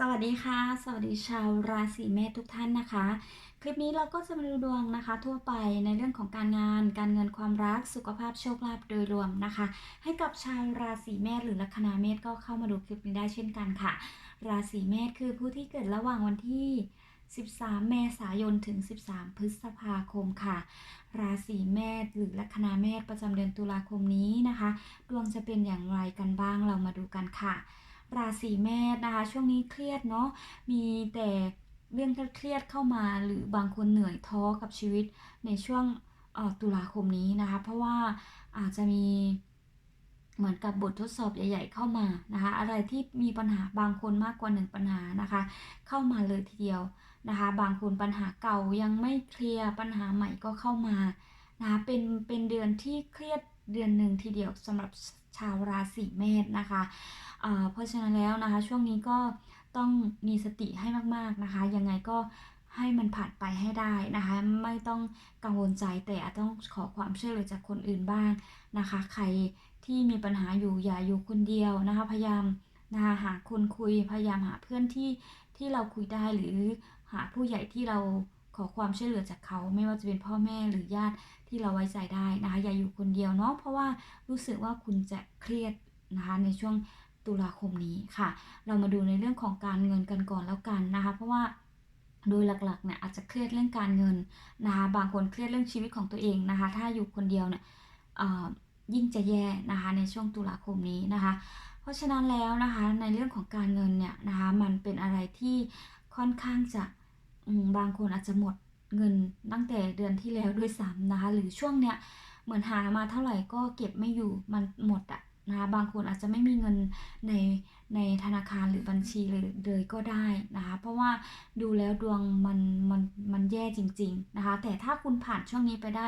สวัสดีค่ะ สวัสดีชาวราศีเมษทุกท่านนะคะ คลิปนี้เราก็จะมาดูดวงนะคะ ทั่วไปในเรื่องของการงาน การเงินความรักสุขภาพโชคลาภโดยรวมนะคะ ให้กับชาวราศีเมษหรือลัคนาเมษก็เข้ามาดูคลิปนี้ได้เช่นกันค่ะ ราศีเมษคือผู้ที่เกิดระหว่างวันที่ 13 เมษายนถึง 13 พฤษภาคมค่ะ ราศีเมษหรือลัคนาเมษประจำเดือนตุลาคมนี้นะคะ ดวงจะเป็นอย่างไรกันบ้างเรามาดูกันค่ะ ราศีเมษนะคะช่วงนี้เครียดเนาะมีแต่เรื่องเครียดเข้ามาหรือบางคนเหนื่อยท้อกับชีวิตในช่วงตุลาคมนี้นะคะ เพราะว่าอาจจะมีเหมือนกับบททดสอบใหญ่ ๆ เข้ามานะคะอะไรที่มีปัญหาบางคนมากกว่าหนึ่งปัญหานะคะ เข้ามาเลยทีเดียวนะคะ บางคนปัญหาเก่ายังไม่เคลียร์ปัญหาใหม่ก็เข้ามานะคะเป็นเป็นเดือนที่เครียดเดือนหนึ่งทีเดียวสำหรับ ชาวราศีเมษนะคะอ่าเพราะฉะนั้นแล้วนะคะ ช่วงนี้ก็ต้องมีสติให้มากๆนะคะ ยังไงก็ให้มันผ่านไปให้ได้นะคะ ไม่ต้องกังวลใจแต่ต้องขอความช่วยเหลือจากคนอื่นบ้างนะคะ ใครที่มีปัญหาอยู่อย่าอยู่คนเดียวนะคะ พยายามนะคะหาคนคุยพยายามหาเพื่อนที่ที่เราคุยได้หรือหาผู้ใหญ่ที่เรา ขอความช่วยเหลือจากเขาไม่ว่าจะเป็นพ่อแม่หรือญาติที่เราไว้ใจได้นะคะอย่าอยู่คนเดียวเนาะเพราะว่ารู้สึกว่าคุณจะเครียดนะคะในช่วงตุลาคมนี้ค่ะ เรามาดูในเรื่องของการเงินกันก่อนแล้วกันนะคะ เพราะว่าโดยหลักๆเนี่ยอาจจะเครียดเรื่องการเงินนะคะบางคนเครียดเรื่องชีวิตของตัวเองนะคะ ถ้าอยู่คนเดียวเนี่ยยิ่งจะแย่นะคะในช่วงตุลาคมนี้นะคะ เพราะฉะนั้นแล้วนะคะในเรื่องของการเงินเนี่ยนะคะมันเป็นอะไรที่ค่อนข้างจะ บางคนอาจจะหมดเงินตั้งแต่เดือนที่แล้วด้วยซ้ำนะคะหรือช่วงเนี้ยเหมือนหามาเท่าไหร่ก็เก็บไม่อยู่มันหมดอะนะคะบางคนอาจจะไม่มีเงินในในธนาคารหรือบัญชีเลยเลยก็ได้นะคะเพราะว่าดูแล้วดวงมันมันมันแย่จริงๆนะคะแต่ถ้าคุณผ่านช่วงนี้ไปได้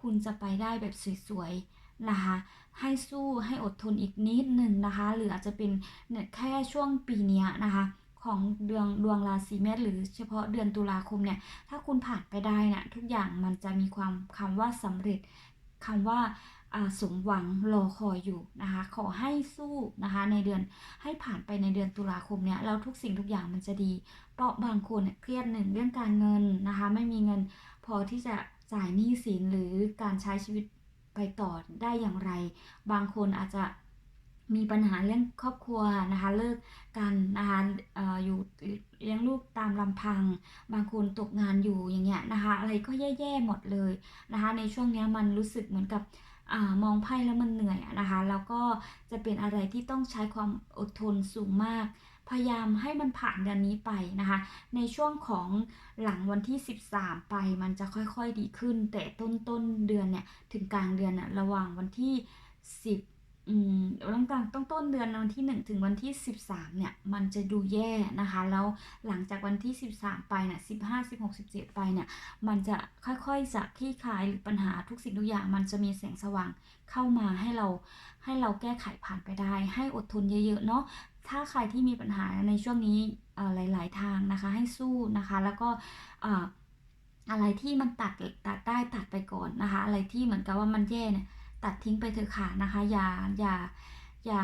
คุณจะไปได้แบบสวยๆนะคะให้สู้ให้อดทนอีกนิดหนึ่งนะคะ หรืออาจจะเป็นแค่ช่วงปีนี้นะคะ ของดวงดวงราศีเมษหรือเฉพาะเดือนตุลาคมเนี่ยถ้าคุณผ่านไปได้นะทุกอย่างมันจะมีความคำว่าสำเร็จคำว่าสมหวังรอคอยอยู่นะคะ ขอให้สู้นะคะในเดือนให้ผ่านไปในเดือนตุลาคมเนี้ยแล้วทุกสิ่งทุกอย่างมันจะดี เพราะบางคนเครียดหนึ่งเรื่องการเงินนะคะ ไม่มีเงินพอที่จะจ่ายหนี้สินหรือการใช้ชีวิตไปต่อได้อย่างไร บางคนอาจจะ มีปัญหาเรื่องครอบครัวนะคะเลิกกันนะคะออยู่เลี้ยงลูกตามลำพัง บางคนตกงานอยู่อย่างเงี้ยนะคะอะไรก็แย่ๆหมดเลยนะคะในช่วงนี้มันรู้สึกเหมือนกับอมองไพ่แล้วมันเหนื่อยนะคะแล้วก็จะเป็นอะไรที่ต้องใช้ความอดทนสูงมาก พยายามให้มันผ่านเดือนนี้ไปนะคะ ในช่วงของหลังวันที่ 13 ไปมันจะค่อยๆดีขึ้น แต่ต้นต้นเดือนเนี่ยถึงกลางเดือนน่ะระหว่างวันที่ 10 อืมตั้งแต่ต้องต้นเดือนวันที่ 1 ถึงวันที่ 13 เนี่ย มันจะดูแย่นะคะ แล้วหลังจากวันที่ 13 ไปเนี่ย15 16 17 ไปเนี่ย มันจะค่อยๆจะคลี่คลายหรือปัญหาทุกสิ่งทุกอย่าง มันจะมีแสงสว่างเข้ามาให้เราให้เราแก้ไขผ่านไปได้ ให้อดทนเยอะๆเนาะถ้าใครที่มีปัญหาในช่วงนี้หลาย ๆ ทางนะคะ ให้สู้นะคะ แล้วก็อะไรที่มันตัดตัดได้ตัดไปก่อนนะคะ อะไรที่เหมือนกับว่ามันแย่เนี่ย ตัดทิ้งไปเถอะค่ะนะคะอย่าอย่าอย่า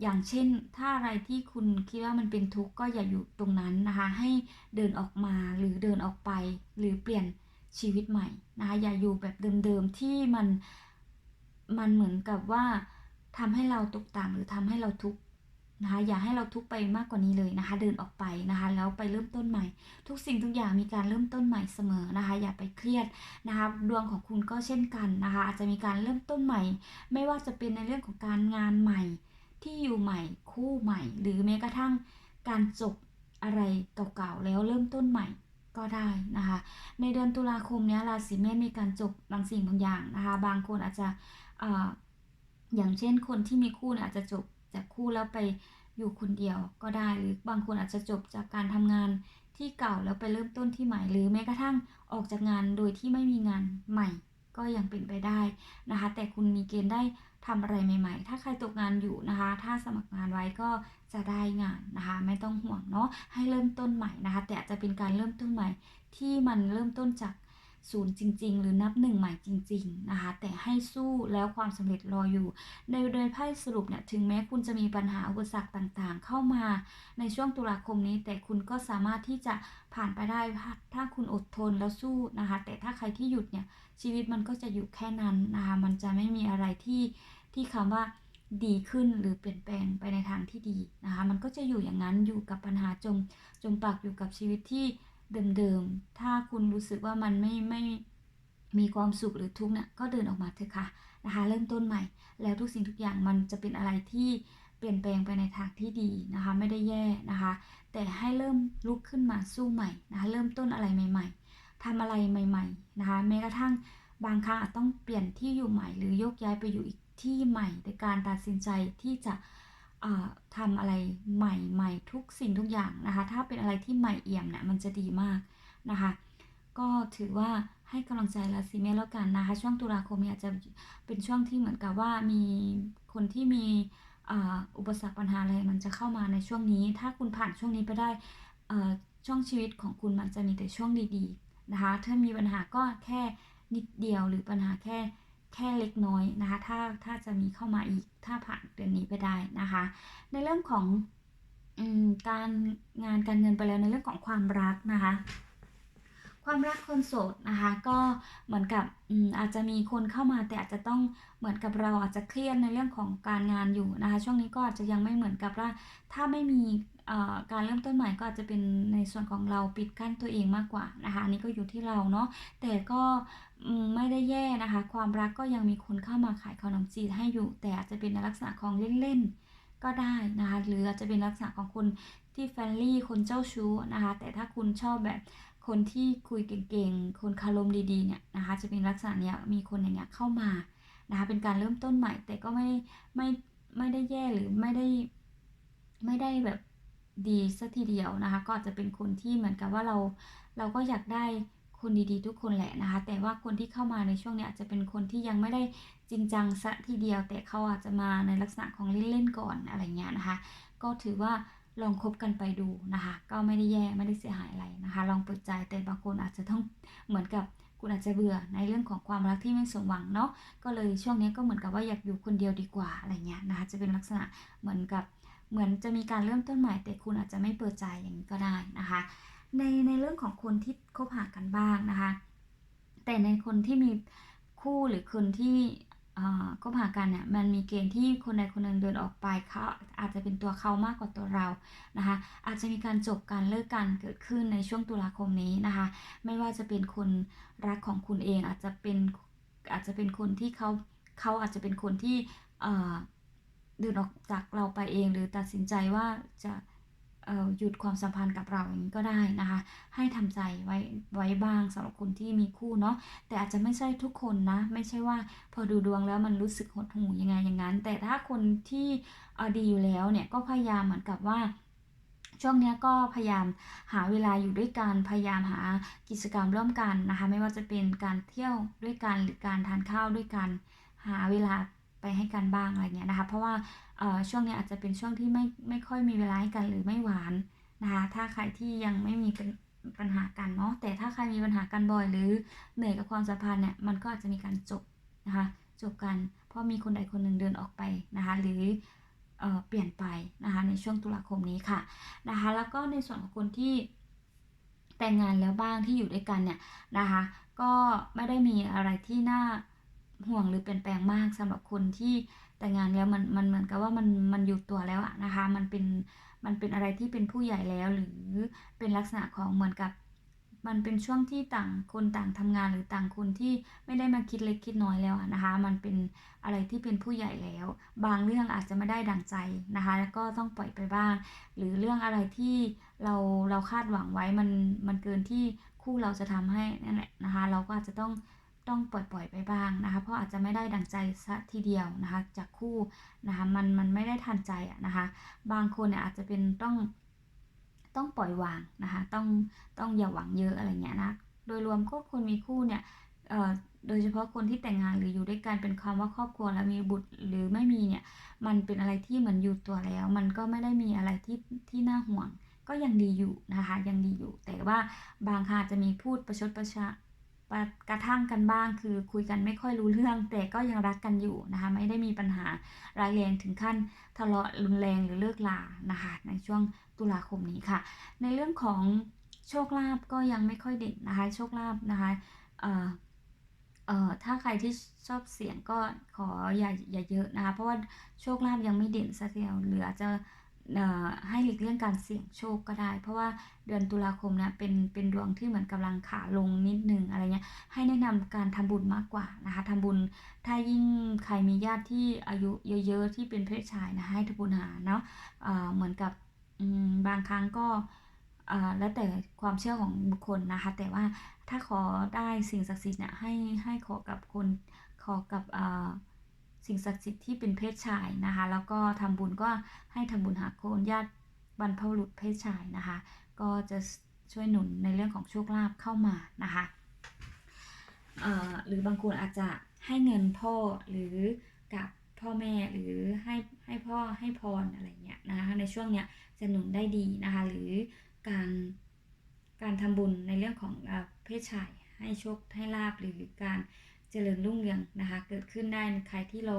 อย่างเช่น ถ้าอะไรที่คุณคิดว่ามันเป็นทุกข์ก็อย่าอยู่ตรงนั้นนะคะ ให้เดินออกมาหรือเดินออกไป หรือเปลี่ยนชีวิตใหม่นะคะ อย่าอยู่แบบเดิมๆที่มันมันเหมือนกับว่าทำให้เราตกต่ำหรือทำให้เราทุกข์ นะคะอย่าให้เราทุกไปมากกว่านี้เลยนะคะ เดินออกไปนะคะ แล้วไปเริ่มต้นใหม่ ทุกสิ่งทุกอย่างมีการเริ่มต้นใหม่เสมอนะคะ อย่าไปเครียดนะคะดวงของคุณก็เช่นกันนะคะ อาจจะมีการเริ่มต้นใหม่ ไม่ว่าจะเป็นในเรื่องของการงานใหม่ ที่อยู่ใหม่คู่ใหม่ หรือแม้กระทั่งการจบอะไรเก่าๆแล้วเริ่มต้นใหม่ก็ได้นะคะ ในเดือนตุลาคมนี้ราศีเมษมีการจบบางสิ่งบางอย่างนะคะ บางคนอาจจะอย่างเช่นคนที่มีคู่อาจจะจบ จากคู่แล้วไปอยู่คนเดียวก็ได้หรือบางคนอาจจะจบจากการทำงานที่เก่าแล้วไปเริ่มต้นที่ใหม่ หรือแม้กระทั่งออกจากงานโดยที่ไม่มีงานใหม่ ก็ยังเป็นไปได้นะคะ แต่คุณมีเกณฑ์ได้ทำอะไรใหม่ ๆ ถ้าใครตกงานอยู่นะคะ ถ้าสมัครงานไว้ก็จะได้งานนะคะ ไม่ต้องห่วงเนาะให้เริ่มต้นใหม่นะคะ แต่จะเป็นการเริ่มต้นใหม่ที่มันเริ่มต้นจาก ศูนย์จริง ๆ หรือนับหนึ่งใหม่จริง ๆ นะคะ แต่ให้สู้แล้วความสำเร็จรออยู่ ในโดยไพ่สรุปเนี่ยถึงแม้คุณจะมีปัญหาอุปสรรคต่างๆ เข้ามาในช่วงตุลาคมนี้ แต่คุณก็สามารถที่จะผ่านไปได้ถ้าคุณอดทนแล้วสู้นะคะ แต่ถ้าใครที่หยุดเนี่ยชีวิตมันก็จะอยู่แค่นั้นนะคะมันจะไม่มีอะไรที่ที่คำว่าดีขึ้นหรือเปลี่ยนแปลงไปในทางที่ดีนะคะ มันก็จะอยู่อย่างนั้นอยู่กับปัญหาจมจมปักอยู่กับชีวิตที่ เดิมๆ ถ้าคุณรู้สึกว่ามันไม่ไม่มีความสุขหรือทุกข์เนี่ยก็เดินออกมาเถอะค่ะนะคะเริ่มต้นใหม่ แล้วทุกสิ่งทุกอย่างมันจะเป็นอะไรที่เปลี่ยนแปลงไปในทางที่ดีนะคะไม่ได้แย่นะคะ แต่ให้เริ่มลุกขึ้นมาสู้ใหม่นะคะเริ่มต้นอะไรใหม่ ๆทำอะไรใหม่ๆนะคะแม้กระทั่งบางครั้งอาจต้องเปลี่ยนที่อยู่ใหม่ หรือโยกย้ายไปอยู่อีกที่ใหม่ในการตัดสินใจที่จะ ทำอะไรใหม่ๆทุกสิ่งทุกอย่างนะคะ ถ้าเป็นอะไรที่ใหม่เอี่ยมเนี่ยมันจะดีมากนะคะ ก็ถือว่าให้กำลังใจราศีเมษแล้วกันนะคะ ช่วงตุลาคมเนี่ยจะเป็นช่วงที่เหมือนกับว่ามีคนที่มีอุปสรรคปัญหาอะไรมันจะเข้ามาในช่วงนี้ ถ้าคุณผ่านช่วงนี้ไปได้ช่วงชีวิตของคุณมันจะมีแต่ช่วงดีๆนะคะ ถ้ามีปัญหาก็แค่นิดเดียวหรือปัญหาแค่ แค่เล็กน้อยนะคะ ถ้าถ้าจะมีเข้ามาอีกถ้าผ่านเดือนนี้ไปได้นะคะ ในเรื่องของอการงานการเงินไปแล้วในเรื่องของความรักนะคะ ความรักคนโสดนะคะ ก็เหมือนกับอาจจะมีคนเข้ามาแต่อาจจะต้องเหมือนกับเราอาจจะเครียดในเรื่องของการงานอยู่นะคะ ช่วงนี้ก็อาจจะยังไม่เหมือนกับว่า ถ้าไม่มีการเริ่มต้นใหม่ก็อาจจะเป็นในส่วนของเราปิดกั้นตัวเองมากกว่านะคะนนี้ก็อยู่ที่เราเนาะแต่ก็ ไม่ได้แย่นะคะ ความรักก็ยังมีคนเข้ามาขายขนมจีนให้อยู่ แต่อาจจะเป็นในลักษณะของเล่นๆ ก็ได้นะคะ หรืออาจจะเป็นลักษณะของคนที่แฟนลี่คนเจ้าชู้นะคะ แต่ถ้าคุณชอบแบบคนที่คุยเก่งๆ คนคารมดีๆ เนี่ยนะคะ จะเป็นลักษณะเนี้ยมีคนอย่างเงี้ยเข้ามานะคะ เป็นการเริ่มต้นใหม่ แต่ก็ไม่ไม่ไม่ได้แย่หรือไม่ได้ไม่ได้แบบดีสัทีเดียวนะคะ ก็อาจจะเป็นคนที่เหมือนกับว่าเราเราก็อยากได้ คนดีๆ ทุกคนแหละนะคะ แต่ว่าคนที่เข้ามาในช่วงนี้อาจจะเป็นคนที่ยังไม่ได้จริงจังสัทีเดียว แต่เขาอาจจะมาในลักษณะของเล่นๆก่อนอะไรเงี้ยนะคะ ก็ถือว่าลองคบกันไปดูนะคะ ก็ไม่ได้แย่ไม่ได้เสียหายอะไรนะคะ ลองเปิดใจแต่บางคนอาจจะต้องเหมือนกับคุณอาจจะเบื่อในเรื่องของความรักที่ไม่สมหวังเนาะก็เลยช่วงนี้ก็เหมือนกับว่าอยากอยู่คนเดียวดีกว่าอะไรเงี้ยนะคะจะเป็นลักษณะเหมือนกับเหมือนจะมีการเริ่มต้นใหม่แต่คุณอาจจะไม่เปิดใจอย่างนี้ก็ได้นะคะ ในในเรื่องของคนที่คบหากันบ้างนะคะ แต่ในคนที่มีคู่หรือคนที่คบหากันเนี่ยมันมีเกณฑ์ที่คนใดคนหนึ่งเดินออกไปเขาอาจจะเป็นตัวเขามากกว่าตัวเรานะคะอาจจะมีการจบการเลิกกันเกิดขึ้นในช่วงตุลาคมนี้นะคะไม่ว่าจะเป็นคนรักของคุณเอง อาจจะเป็นอาจจะเป็นคนที่เขาเขาอาจจะเป็นคนที่เดินออกจากเราไปเอง หรือตัดสินใจว่าจะ หยุดความสัมพันธ์กับเราอย่างนี้ก็ได้นะคะ ให้ทำใจไว้ไว้บ้างสำหรับคนที่มีคู่เนาะแต่อาจจะไม่ใช่ทุกคนนะ ไม่ใช่ว่าพอดูดวงแล้วมันรู้สึกหดหู่ยังไงอย่างนั้น แต่ถ้าคนที่ดีอยู่แล้วเนี่ยก็พยายามเหมือนกับว่าช่วงนี้ก็พยายามหาเวลาอยู่ด้วยกัน พยายามหากิจกรรมร่วมกันนะคะ ไม่ว่าจะเป็นการเที่ยวด้วยกันหรือการทานข้าวด้วยกัน หาเวลาไปให้กันบ้างอะไรเงี้ยนะคะ เพราะว่า ช่วงนี้อาจจะเป็นช่วงที่ไม่ไม่ค่อยมีเวลาให้กันหรือไม่หวานนะคะถ้าใครที่ยังไม่มีปัญหากันเนาะแต่ถ้าใครมีปัญหากันบ่อย หรือเหนื่อยกับความสัมพันธ์เนี่ยมันก็อาจจะมีการจบนะคะจบกันเพราะมีคนใดคนหนึ่งเดินออกไปนะคะหรือเเปลี่ยนไปนะคะในช่วงตุลาคมนี้ค่ะนะคะแล้วก็ในส่วนของคนที่แต่งงานแล้วบ้างที่อยู่ด้วยกันเนี่ยนะคะก็ไม่ได้มีอะไรที่น่าห่วงหรือเปลี่ยนแปลงมากสำหรับคนที่ แต่งงานแล้วมันมันเหมือนกับว่ามันมันอยู่ตัวแล้วอะนะคะ มันเป็นมันเป็นอะไรที่เป็นผู้ใหญ่แล้ว หรือเป็นลักษณะของเหมือนกับ มันเป็นช่วงที่ต่างคนต่างทำงานหรือต่างคนที่ไม่ได้มาคิดเล็กคิดน้อยแล้วนะคะ มันเป็นอะไรที่เป็นผู้ใหญ่แล้ว บางเรื่องอาจจะไม่ได้ดังใจนะคะ แล้วก็ต้องปล่อยไปบ้าง หรือเรื่องอะไรที่เราเราคาดหวังไว้มันมันเกินที่คู่เราจะทำให้นั่นแหละนะคะ เราก็อาจจะต้อง ต้องปล่อยๆไปบ้างนะคะ เพราะอาจจะไม่ได้ดังใจซะทีเดียวนะคะ จากคู่นะคะมันมันไม่ได้ทันใจอะนะคะ บางคนเนี่ยอาจจะเป็นต้องต้องปล่อยวางนะคะต้องต้องอย่าหวังเยอะอะไรเงี้ยนะโดยรวมก็คนมีคู่เนี่ยเอ่อโดยเฉพาะคนที่แต่งงานหรืออยู่ด้วยกันเป็นความว่าครอบครัวแล้วมีบุตรหรือไม่มีเนี่ยมันเป็นอะไรที่เหมือนอยู่ตัวแล้ว มันก็ไม่ได้มีอะไรที่ที่น่าห่วง ก็ยังดีอยู่นะคะยังดีอยู่ แต่ว่าบางครั้งจะมีพูดประชดประชา กระทั่งกันบ้าง คือคุยกันไม่ค่อยรู้เรื่อง แต่ก็ยังรักกันอยู่นะคะ ไม่ได้มีปัญหาร้ายแรงถึงขั้นทะเลาะรุนแรงหรือเลิกลานะคะ ในช่วงตุลาคมนี้ค่ะ ในเรื่องของโชคลาภก็ยังไม่ค่อยเด่นนะคะ โชคลาภนะคะเอ่อเอ่อถ้าใครที่ชอบเสี่ยงก็ขออย่าอย่าเยอะนะคะ เพราะว่าโชคลาภยังไม่เด่นสักเดียวเหลือจะ ให้หลีกเลี่ยงการเสี่ยงโชคก็ได้ เพราะว่าเดือนตุลาคมเนี่ยเป็นเป็นดวงที่เหมือนกำลังขาลงนิดนึงอะไรเงี้ยให้แนะนำการทำบุญมากกว่านะคะทำบุญถ้ายิ่งใครมีญาติที่อายุเยอะๆที่เป็นเพศชายนะให้ทำบุญหาเนาะเเหมือนกับบางครั้งก็แล้วแต่ความเชื่อของบุคคลนะคะ แต่ว่าถ้าขอได้สิ่งศักดิ์สิทธิ์เนี่ยให้ให้ขอกับคนขอกับอ สิ่งศักดิ์สิทธิ์ที่เป็นเพศชายนะคะ แล้วก็ทำบุญก็ให้ทำบุญหาโคนญาติบรรพบุรุษเพศชายนะคะ ก็จะช่วยหนุนในเรื่องของโชคลาภเข้ามานะคะหรือบางคนอาจจะให้เงินพ่อหรือกับพ่อแม่หรือให้ให้พ่อให้พรอะไรเงี้ยนะคะในช่วงเนี้ยจะหนุนได้ดีนะคะหรือการการทำบุญในเรื่องของอเพศชายให้โชคให้ลาบหรือการ เจริญรุ่งเรืองนะคะ เกิดขึ้นได้ใครที่เรา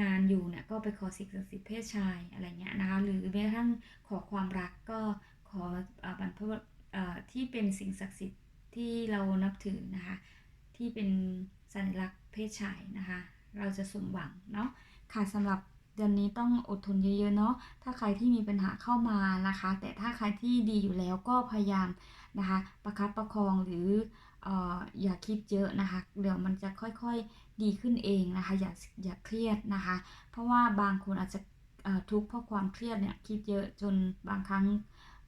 งานอยู่เนี่ยก็ไปขอสิ่งศักดิ์สิทธิ์เพศชายอะไรเงี้ยนะคะ หรือแม้กระทั่งขอความรักก็ขอบรรพบุรุษเอ่อที่เป็นสิ่งศักดิ์สิทธิ์ที่เรานับถือนะคะ ที่เป็นสัญลักษณ์เพศชายนะคะ เราจะสมหวังเนาะค่ะสำหรับเดือนนี้ต้องอดทนเยอะๆเนาะ ถ้าใครที่มีปัญหาเข้ามานะคะ แต่ถ้าใครที่ดีอยู่แล้วก็พยายามนะคะ ประคับประคองหรือ อออย่าคิดเยอะนะคะ เดี๋ยวมันจะค่อยๆดีขึ้นเองนะคะ อย่าอย่าเครียดนะคะ เพราะว่าบางคนอาจจะทุกข์เพราะความเครียดเนี่ยคิดเยอะจนบางครั้ง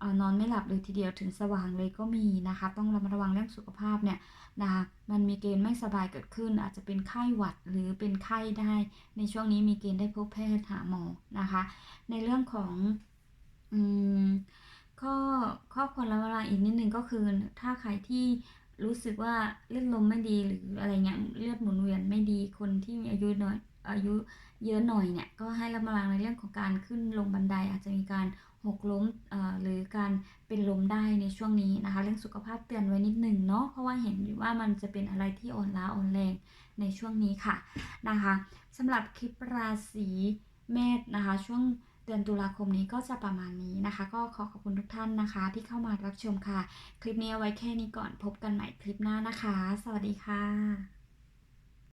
อนอนไม่หลับเลยทีเดียวถึงสว่างเลยก็มีนะคะ ต้องระมัดระวังเรื่องสุขภาพเนี่ยนะคะมันมีเกณฑ์ไม่สบายเกิดขึ้น อาจจะเป็นไข้หวัดหรือเป็นไข้ได้ ในช่วงนี้มีเกณฑ์ได้พบแพทย์หาหมอนะคะ ในเรื่องของอข้อข้อควรระวังอีกนิดนึงก็คือถ้าใครที่ รู้สึกว่าเลือดลมไม่ดีหรืออะไรเงี้ยเลือดหมุนเวียนไม่ดีคนที่มีอายุน้อยอายุเยอะหน่อยเนี่ยก็ให้ระมัดระวังในเรื่องของการขึ้นลงบันไดอาจจะมีการหกล้มหรือการเป็นลมได้ในช่วงนี้นะคะ เรื่องสุขภาพเตือนไว้นิดหนึ่งเนาะเพราะว่าเห็นว่ามันจะเป็นอะไรที่อ่อนล้าอ่อนแรงในช่วงนี้ค่ะนะคะสำหรับคลิปราศีเมษนะคะ ช่วง ดือนตุลาคมนี้ก็จะประมาณนี้นะคะ ก็ขอขอบคุณทุกท่านนะคะ ที่เข้ามารับชมค่ะ คลิปนี้เอาไว้แค่นี้ก่อนพบกันใหม่คลิปหน้านะคะ สวัสดีค่ะ